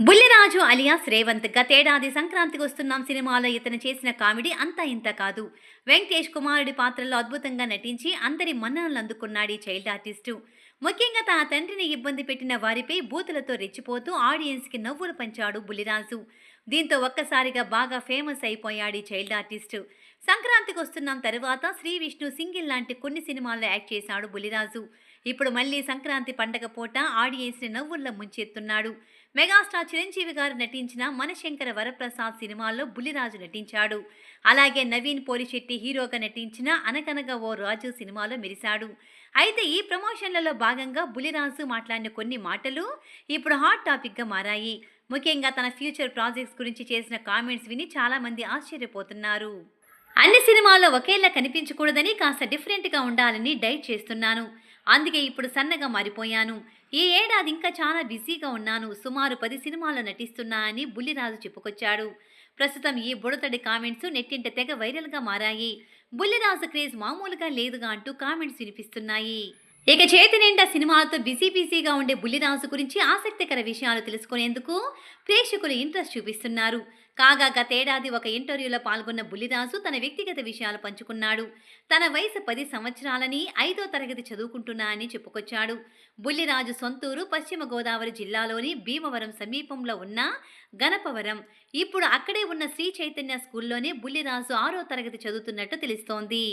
Bulliraju alias Revanth గతేడాది సంక్రాంతికి వస్తున్నాం సినిమాలో ఇతను చేసిన కామెడీ అంతా ఇంత కాదు. వెంకటేష్ కుమారుడి పాత్రలో అద్భుతంగా నటించి అందరి మన్ననలు అందుకున్నాడు ఈ చైల్డ్ ఆర్టిస్టు. ముఖ్యంగా తన తండ్రిని ఇబ్బంది పెట్టిన వారిపై బూతులతో రెచ్చిపోతూ ఆడియన్స్కి నవ్వులు పంచాడు బుల్లిరాజు. దీంతో ఒక్కసారిగా బాగా ఫేమస్ అయిపోయాడు ఈ చైల్డ్ ఆర్టిస్ట్. సంక్రాంతికి వస్తున్నాం తర్వాత శ్రీ విష్ణు సింగిల్ లాంటి కొన్ని సినిమాల్లో యాక్ట్ చేశాడు బుల్లిరాజు. ఇప్పుడు మళ్ళీ సంక్రాంతి పండగ పూట ఆడియన్స్ని నవ్వుల్లో ముంచెత్తున్నాడు. మెగాస్టార్ చిరంజీవి గారు నటించిన మనశంకర వరప్రసాద్ సినిమాల్లో బుల్లిరాజు నటించాడు. అలాగే నవీన్ పోలిశెట్టి హీరోగా నటించిన అనకనగా ఓ రాజు సినిమాలో మెరిశాడు. అయితే ఈ ప్రమోషన్లలో భాగంగా బులిరాజు మాట్లాడిన కొన్ని మాటలు ఇప్పుడు హాట్ టాపిక్గా మారాయి. ముఖ్యంగా తన ఫ్యూచర్ ప్రాజెక్ట్స్ గురించి చేసిన కామెంట్స్ విని చాలామంది ఆశ్చర్యపోతున్నారు. అన్ని సినిమాల్లో ఒకేలా కనిపించకూడదని కాస్త డిఫరెంట్గా ఉండాలని డైట్ చేస్తున్నాను. అందుకే ఇప్పుడు సన్నగా మారిపోయాను. ఈ ఏడాది ఇంకా చాలా బిజీగా ఉన్నాను. సుమారు పది సినిమాల్లో నటిస్తున్నా అని బుల్లిరాజు చెప్పుకొచ్చాడు. ప్రస్తుతం ఈ బుడతడి కామెంట్స్ నెట్టింట తెగ వైరల్గా మారాయి. బుల్లిరాజు క్రేజ్ మామూలుగా లేదుగా అంటూ కామెంట్స్ వినిపిస్తున్నాయి. ఇక చేతి నిండా సినిమాలతో బిజీ బిజీగా ఉండే బుల్లిరాజు గురించి ఆసక్తికర విషయాలు తెలుసుకునేందుకు ప్రేక్షకులు ఇంట్రెస్ట్ చూపిస్తున్నారు. కాగా గతేడాది ఒక ఇంటర్వ్యూలో పాల్గొన్న బుల్లిరాజు తన వ్యక్తిగత విషయాలు పంచుకున్నాడు. తన వయసు పది సంవత్సరాలని ఐదో తరగతి చదువుకుంటున్నా అని చెప్పుకొచ్చాడు. బుల్లిరాజు సొంతూరు పశ్చిమ గోదావరి జిల్లాలోని భీమవరం సమీపంలో ఉన్న గణపవరం. ఇప్పుడు అక్కడే ఉన్న శ్రీ చైతన్య స్కూల్లోనే బుల్లిరాజు ఆరో తరగతి చదువుతున్నట్టు తెలుస్తోంది.